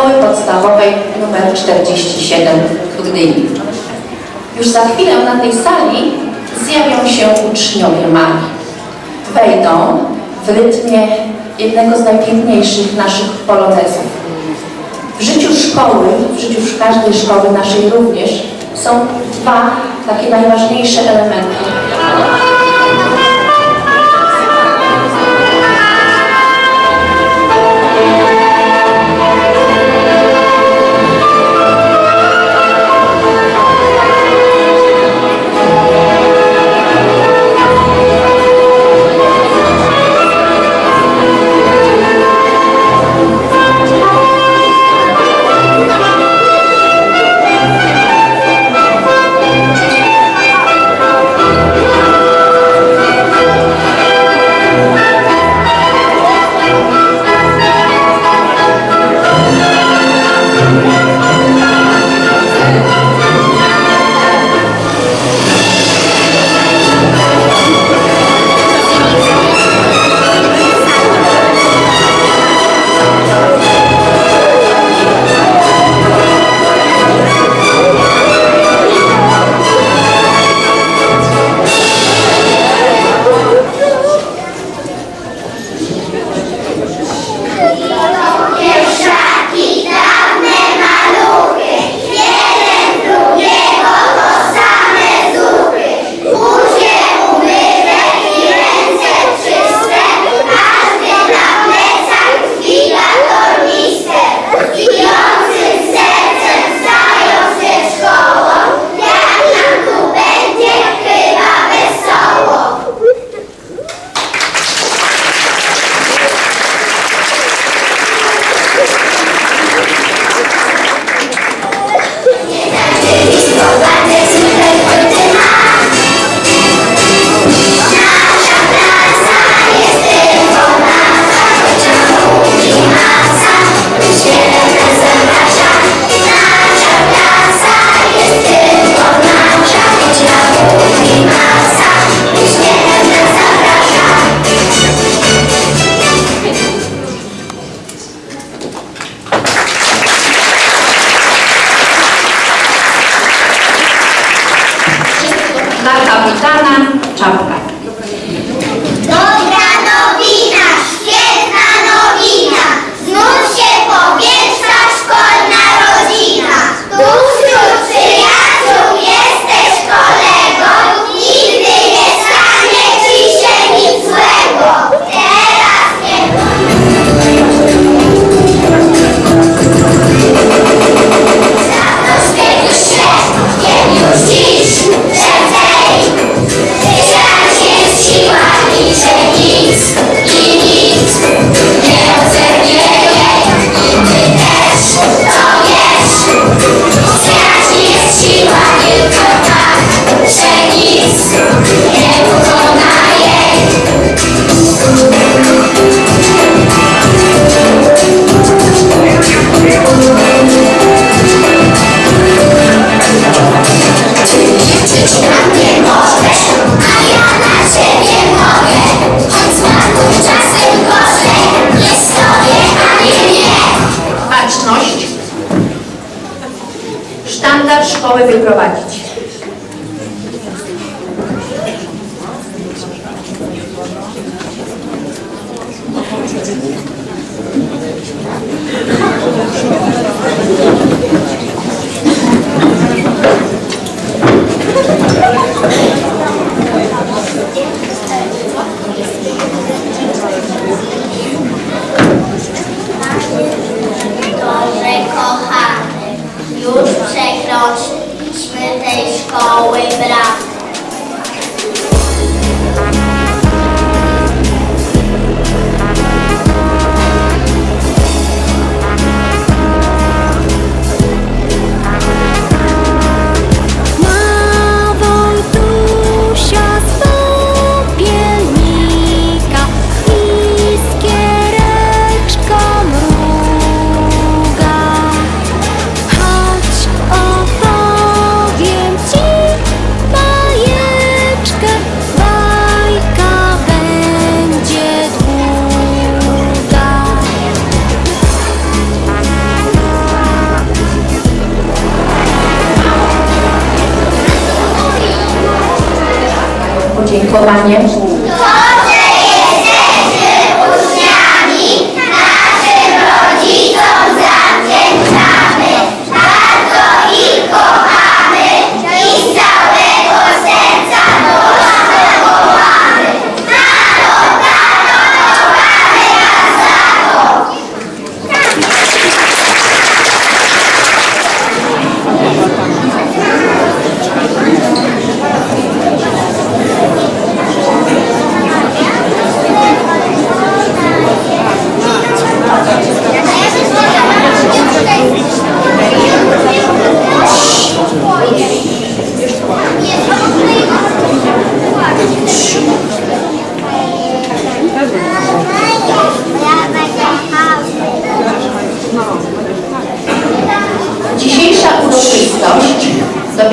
Szkoły Podstawowej nr 47 w Gdyni. Już za chwilę na tej sali zjawią się uczniowie Marii. Wejdą w rytmie jednego z najpiękniejszych naszych polonezów. W życiu szkoły, w życiu każdej szkoły naszej również są dwa takie najważniejsze elementy. Standard szkoły wyprowadzić.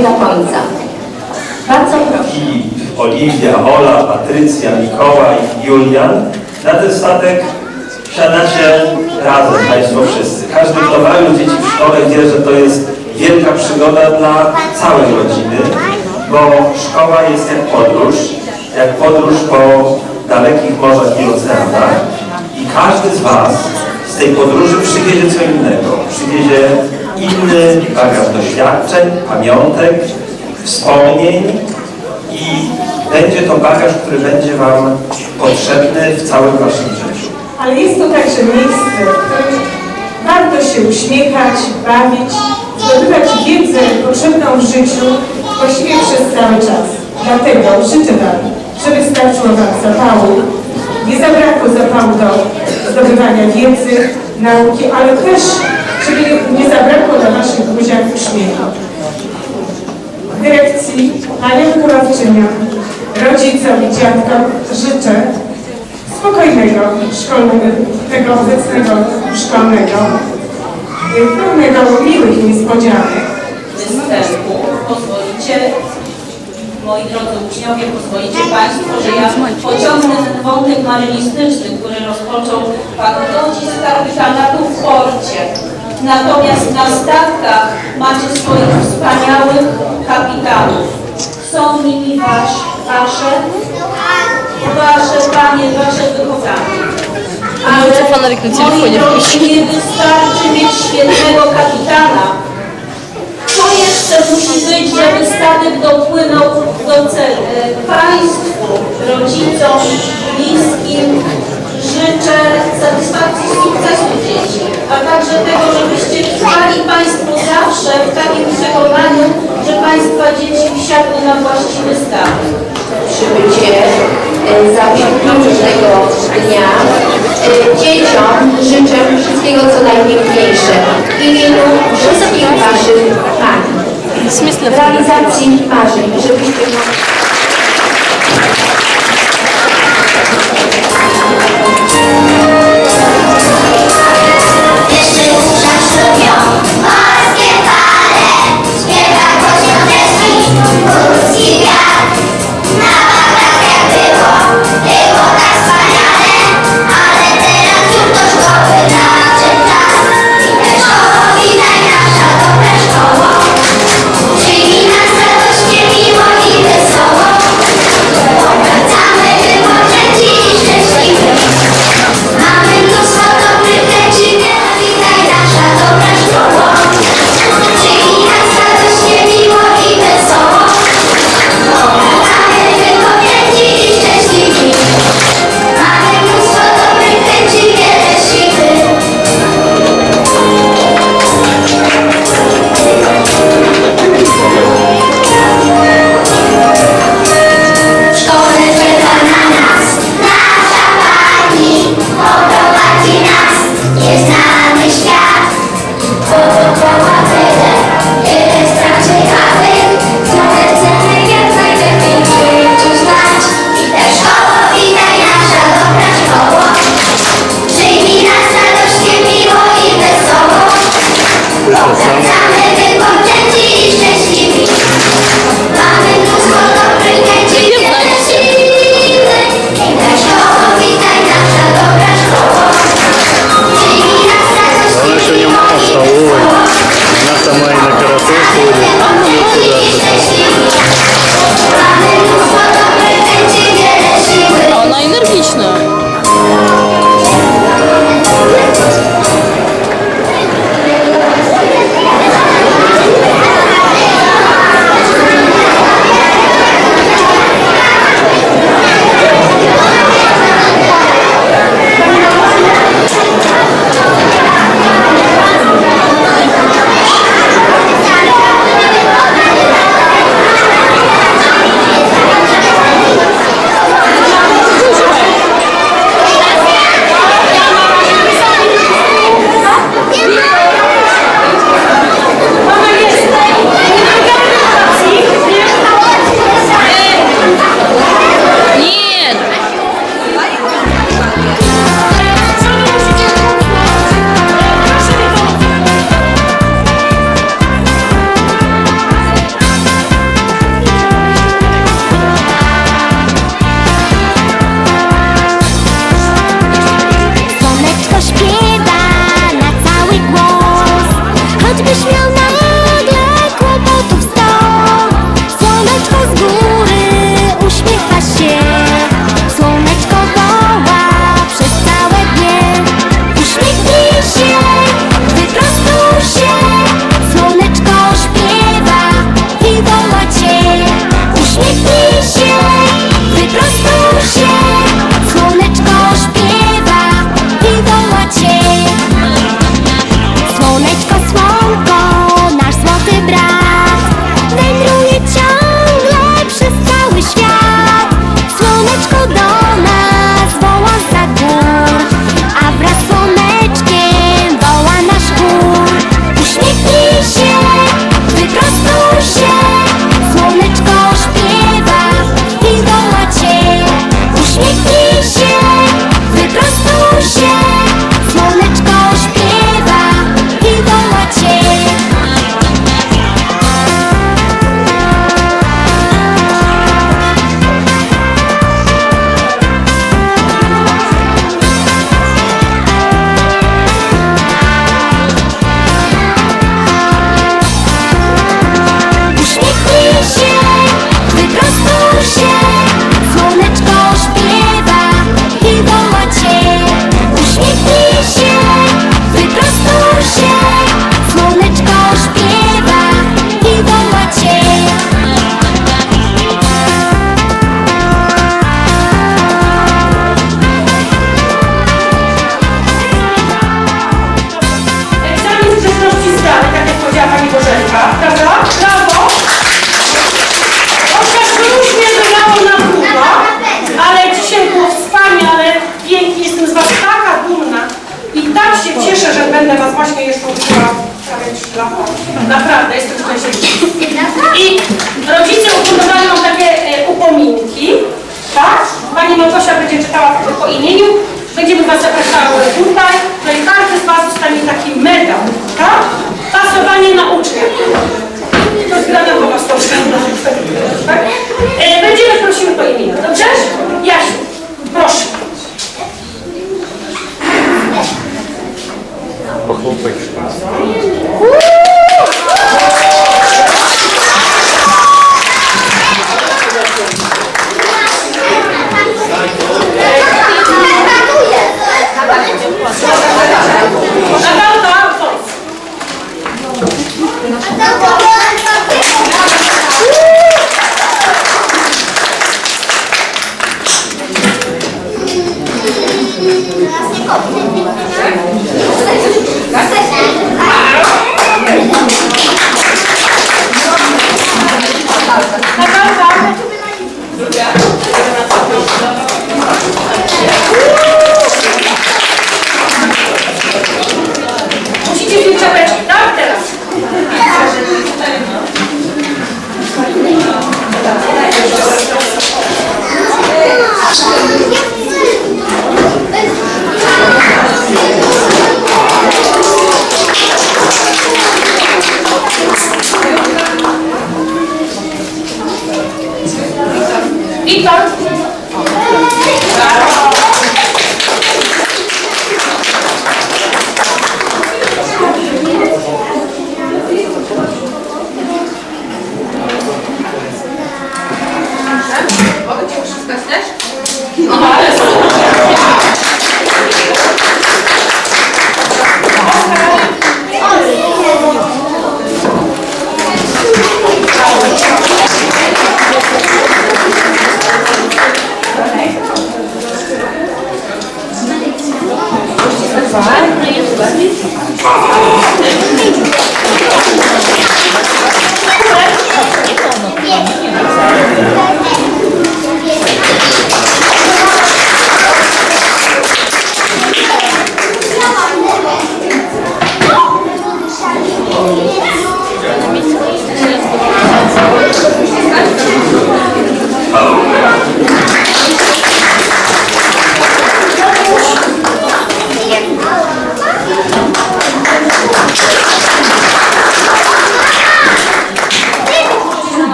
Dobiega końca. Bardzo proszę. Oliwia, Ola, Patrycja, Mikołaj, Julian. Na ten statek wsiadacie razem, Państwo wszyscy. Każdy, kto bawił dzieci w szkole wie, że to jest wielka przygoda dla całej rodziny, bo szkoła jest jak podróż, jak podróż po dalekich morzach i oceanach i każdy z Was z tej podróży przywiezie co innego. Przywiezie inny bagaż doświadczeń, pamiątek, wspomnień i będzie to bagaż, który będzie Wam potrzebny w całym Waszym życiu. Ale jest to także miejsce, w którym warto się uśmiechać, bawić, zdobywać wiedzę potrzebną w życiu właściwie przez cały czas. Dlatego życzę Wam, żeby starczyło Wam zapału, nie zabrakło zapału do zdobywania wiedzy, nauki, ale też, żeby nie zabrakło na Waszych buziach uśmiechu. Dyrekcji, paniom wychowawczyniom, rodzicom i dziadkom życzę spokojnego szkolnego, tego obecnego szkolnego, pełnego miłych niespodzianek. występu pozwolicie, moi drodzy uczniowie, pozwolicie Państwo, że ja pociągnę ten wątek marynistyczny, który rozpoczął Pan docisk kapitana tu w porcie. Natomiast na statkach macie swoich wspaniałych kapitanów. Są nimi wasz, wasze, wasze panie, wasze wychowanie. Ale moi drodzy, nie wystarczy mieć świetnego kapitana, co jeszcze musi być, żeby statek dopłynął do celu? Państwu, rodzicom, bliskim życzę satysfakcji z sukcesu dzieci, a także tego, żebyście trwali Państwo zawsze w takim przekonaniu, że Państwa dzieci wsiadły na właściwy statek. przybycie e, za osiągnięcie tego dnia. E, Dzieciom życzę wszystkiego co najpiękniejsze w imieniu wszystkich Waszych pań. W realizacji marzeń, żebyście Megam, tak? Pasowanie na ucznia. To zgrana po prostu tak?